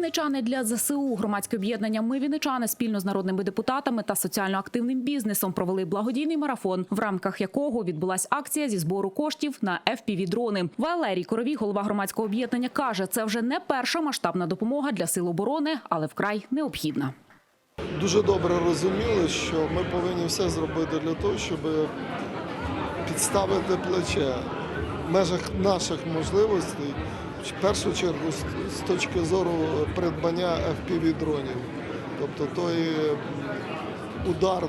Вінничани для ЗСУ громадське об'єднання Ми Вінничани спільно з народними депутатами та соціально активним бізнесом провели благодійний марафон, в рамках якого відбулась акція зі збору коштів на fpv дрони Валерій Коровій, голова громадського об'єднання, каже, це вже не перша масштабна допомога для сил оборони, але вкрай необхідна. дуже добре розуміли, що ми повинні все зробити для того, щоб підставити плече в межах наших можливостей, в першу чергу з- точки зору придбання FPV-дронів. Тобто той удар,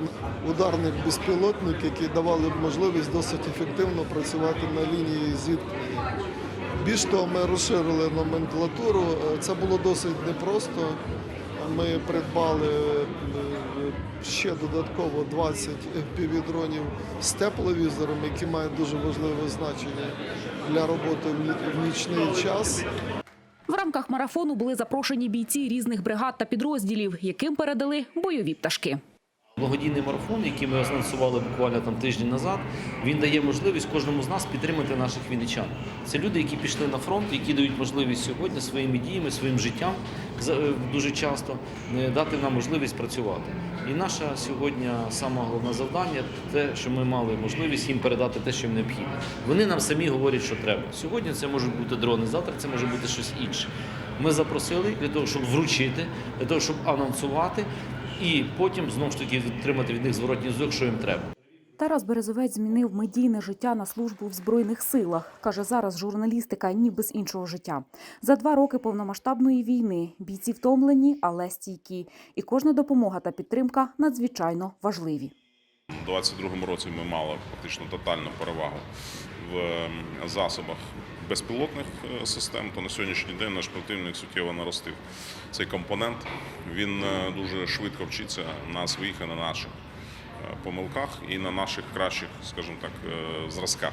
ударних безпілотник, які давали б можливість досить ефективно працювати на лінії зіткнення. Більш того, ми розширили номенклатуру. Е, Це було досить непросто. Ми придбали е, ще додатково 20 FPV-дронів з тепловізором, які мають дуже важливе значення для роботи в нічний час. В рамках марафону були запрошені бійці різних бригад та підрозділів, яким передали бойові пташки. Благодійний марафон, який ми анонсували буквально там тиждень назад, він дає можливість кожному з нас підтримати наших вінничан. Це люди, які пішли на фронт, які дають можливість сьогодні своїми діями, своїм життям е, дуже часто е, дати нам можливість працювати. І наше сьогодні саме головне завдання те, що ми мали можливість їм передати те, що їм необхідно. Вони нам самі говорять, що треба. Сьогодні це можуть бути дрони, завтра це може бути щось інше. Ми запросили для того, щоб вручити, для того, щоб анонсувати і потім знову ж таки отримати від них зворотній зв'язок, що їм треба. Тарас Березовець змінив медійне життя на службу в збройних силах. каже, зараз журналістика ніби з іншого життя. За два роки повномасштабної війни бійці втомлені, але стійкі. І кожна допомога та підтримка надзвичайно важливі. У 22-му році ми мали фактично тотальну перевагу в ем, засобах безпілотних е, систем, то на сьогоднішній день наш противник суттєво наростив цей компонент. Він е, дуже швидко вчиться на своїх і на наших е, помилках і на наших кращих, скажімо так, зразках.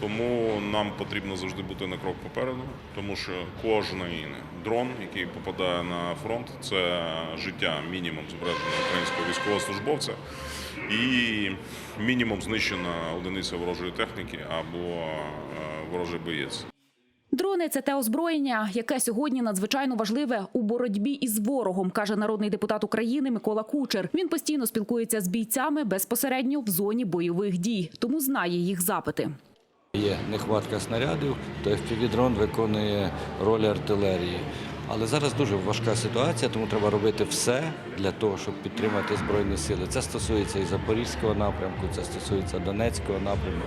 Тому нам потрібно завжди бути на крок попереду, тому що кожний дрон, який попадає на фронт, це життя мінімум збереження українського військовослужбовця і мінімум знищена одиниця ворожої техніки або ворожий боєць. Дрони це те озброєння, яке сьогодні надзвичайно важливе у боротьбі із ворогом, каже народний депутат України Микола Кучер. Він постійно спілкується з бійцями безпосередньо в зоні бойових дій, тому знає їх запити. Є нехватка снарядів, то FPV-дрон виконує роль артилерії. Але зараз дуже важка ситуація, тому треба робити все для того, щоб підтримати Збройні сили. Це стосується і Запорізького напрямку, це стосується Донецького напрямку,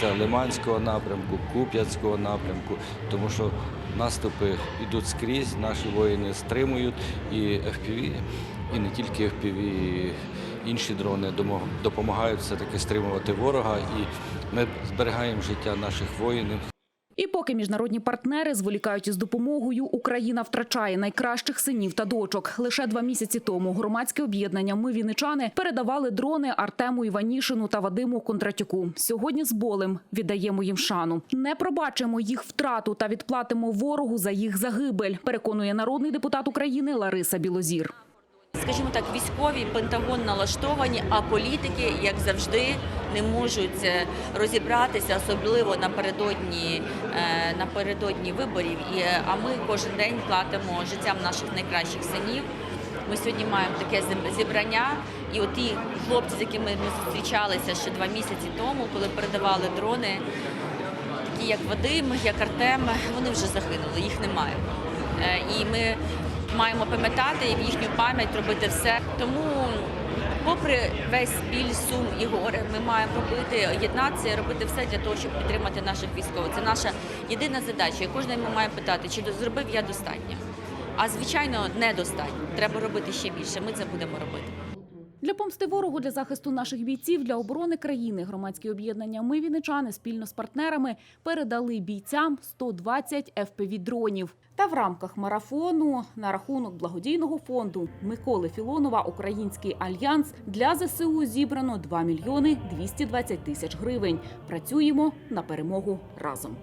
це Лиманського напрямку, Куп'янського напрямку, тому що наступи йдуть скрізь, наші воїни стримують і FPV, і не тільки FPV, інші дрони допомагають все-таки стримувати ворога, і ми зберігаємо життя наших воїнів. І поки міжнародні партнери зволікають із допомогою, Україна втрачає найкращих синів та дочок. Лише два місяці тому громадське об'єднання Ми Вінничани передавали дрони Артему Іванішину та Вадиму Кондратюку. Сьогодні з болем віддаємо їм шану. Не пробачимо їх втрату та відплатимо ворогу за їх загибель. Переконує народний депутат України Лариса Білозір. Скажімо так, військові Пентагон налаштовані, а політики, як завжди, не можуть е, розібратися, особливо напередодні, е, напередодні виборів. І, е, а ми кожен день платимо життям наших найкращих синів. Ми сьогодні маємо таке зіб- зібрання, і от ті хлопці, з якими ми зустрічалися ще два місяці тому, коли передавали дрони, такі як Вадим, як Артем, вони вже загинули, їх немає. І ми маємо пам'ятати і в їхню пам'ять робити все. Тому, попри весь біль, сум і горе, ми маємо робити єднатися робити все для того, щоб підтримати наших військових. Це наша єдина задача. І кожен ми має питати, чи зробив я достатньо. А звичайно, недостатньо. Треба робити ще більше. Ми це будемо робити. Для помсти ворогу для захисту наших бійців для оборони країни громадські об'єднання Ми Вінничани спільно з партнерами передали бійцям 120 fpv дронів. Та в рамках марафону на рахунок благодійного фонду Миколи Філонова Український альянс для ЗСУ зібрано 2 мільйони 220 тисяч гривень. Працюємо на перемогу разом.